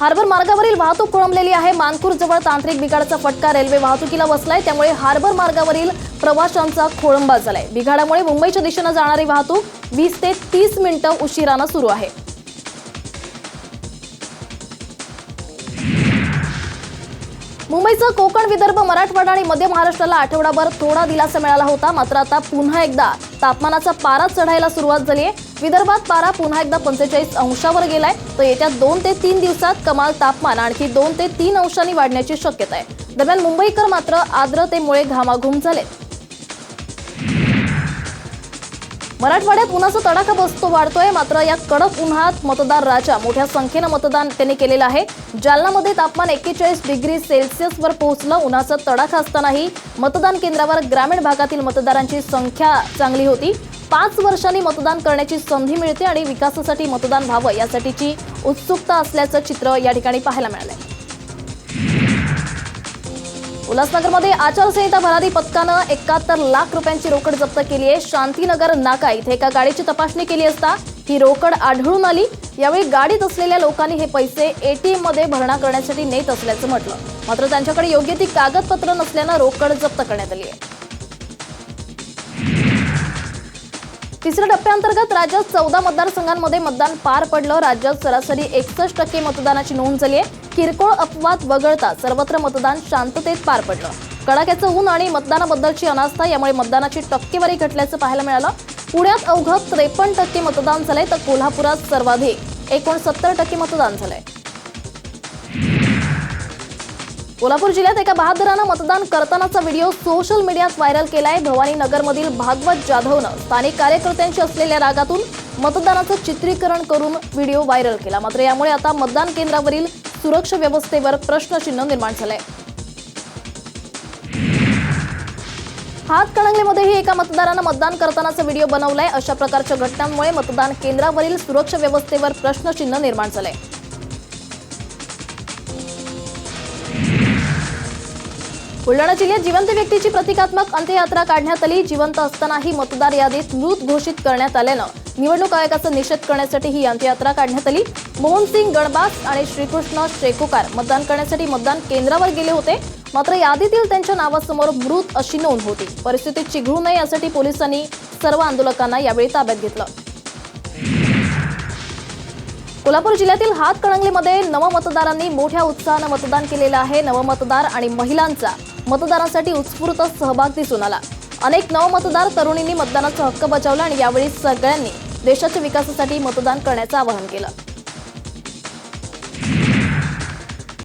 Harbour मार्गावरील वाहतूक खोळंबलेली आहे. मानपूर जवळ तांत्रिक बिघाडाचा फटका रेल्वे वाहतुकीला बसलाय. त्यामुळे हार्बर मार्गावरील प्रवाशांचा खोळंबा झालाय. बिघाडामुळे मुंबईच्या दिशेनं जाणारी वाहतूक वीस ते तीस मिनिटं उशिरानं सुरू आहे. मुंबईचं कोकण विदर्भ मराठवाडा आणि मध्य महाराष्ट्राला आठवडाभर थोडा दिलासा मिळाला होता. मात्र आता पुन्हा एकदा तापमानाचा पारा चढायला सुरुवात झाली आहे विदर्भात पारा पुन्हा एकदा पंचेचाळीस अंशावर गेलाय. तर येत्या दोन ते तीन दिवसात कमाल तापमान आणखी दोन ते तीन अंशांनी वाढण्याची शक्यता आहे. दरम्यान मुंबईकर मात्र आर्द्रतेमुळे घामाघूम झाले. मराठवाड्यात उन्हाचा तडाखा बसतो वाढतोय. मात्र या कडक उन्हात मतदार राजा मोठ्या संख्येनं मतदान त्यांनी केलेलं आहे. जालनामध्ये तापमान एक्केचाळीस डिग्री सेल्सिअसवर पोहोचलं. उन्हाचा तडाखा असतानाही मतदान केंद्रावर ग्रामीण भागातील मतदारांची संख्या चांगली होती. पाच वर्षांनी मतदान करण्याची संधी मिळते आणि विकासासाठी मतदान व्हावं यासाठीची उत्सुकता असल्याचं चित्र या ठिकाणी पाहायला मिळालंय. उल्हासनगरमध्ये आचारसंहिता भरारी पथकानं एकाहत्तर लाख रुपयांची रोकड जप्त केली आहे. शांतीनगर नाका इथे एका गाडीची तपासणी केली असता ही रोकड आढळून आली. यावेळी गाडीत असलेल्या लोकांनी हे पैसे एटीएममध्ये भरणा करण्यासाठी नेत असल्याचं म्हटलं. मात्र त्यांच्याकडे योग्य ती कागदपत्र नसल्यानं रोकड जप्त करण्यात आली आहे. तिसऱ्या टप्प्याअंतर्गत राज्यात चौदा मतदारसंघांमध्ये मतदान पार पडलं. राज्यात सरासरी एकसष्ट टक्के मतदानाची नोंद झाली आहे. किरकोळ अपवाद वगळता सर्वत्र मतदान शांततेत पार पडलं. कडाक्याचं ऊन आणि मतदानाबद्दलची अनास्था यामुळे मतदानाची टक्केवारी घटल्याचं पाहायला मिळालं. पुण्यात अवघं त्रेपन्न टक्के मतदान झालंय तर कोल्हापुरात सर्वाधिक एकोणसत्तर टक्के मतदान झालंय. कोल्हापूर जिल्ह्यात एका बहादरानं मतदान करतानाचा व्हिडिओ सोशल मीडियात व्हायरल केलाय. भवानीनगरमधील भागवत जाधवनं स्थानिक कार्यकर्त्यांशी असलेल्या रागातून मतदानाचं चित्रीकरण करून व्हिडिओ व्हायरल केला. मात्र यामुळे आता मतदान केंद्रावरील सुरक्षा व्यवस्थेवर प्रश्नचिन्ह निर्माण झालंय. हातकणंगलेमध्येही एका मतदारानं मतदान करतानाचा व्हिडिओ बनवलाय. अशा प्रकारच्या घटनांमुळे मतदान केंद्रावरील सुरक्षा व्यवस्थेवर प्रश्नचिन्ह निर्माण झालंय. बुलढाणा जिल्ह्यात जिवंत व्यक्तीची प्रतिकात्मक अंत्ययात्रा काढण्यात आली. जिवंत असतानाही मतदार यादीत मृत घोषित करण्यात आल्यानं निवडणूक आयोगाचा निषेध करण्यासाठी ही अंत्ययात्रा काढण्यात आली. मोहनसिंग गणबास आणि श्रीकृष्ण शेकोकार मतदान करण्यासाठी मतदान केंद्रावर गेले होते. मात्र यादीतील त्यांच्या नावासमोर मृत अशी नोंद होती. परिस्थिती चिघळू नये यासाठी पोलिसांनी सर्व आंदोलकांना यावेळी ताब्यात घेतलं. कोल्हापूर जिल्ह्यातील हातकणंगलेमध्ये नवमतदारांनी मोठ्या उत्साहानं मतदान केलेलं आहे. नवमतदार आणि महिलांचा मतदानासाठी उत्स्फूर्त सहभाग दिसून आला. अनेक नवमतदार तरुणींनी मतदानाचा हक्क बजावला आणि यावेळी सगळ्यांनी देशाच्या विकासासाठी मतदान करण्याचं आवाहन केलं.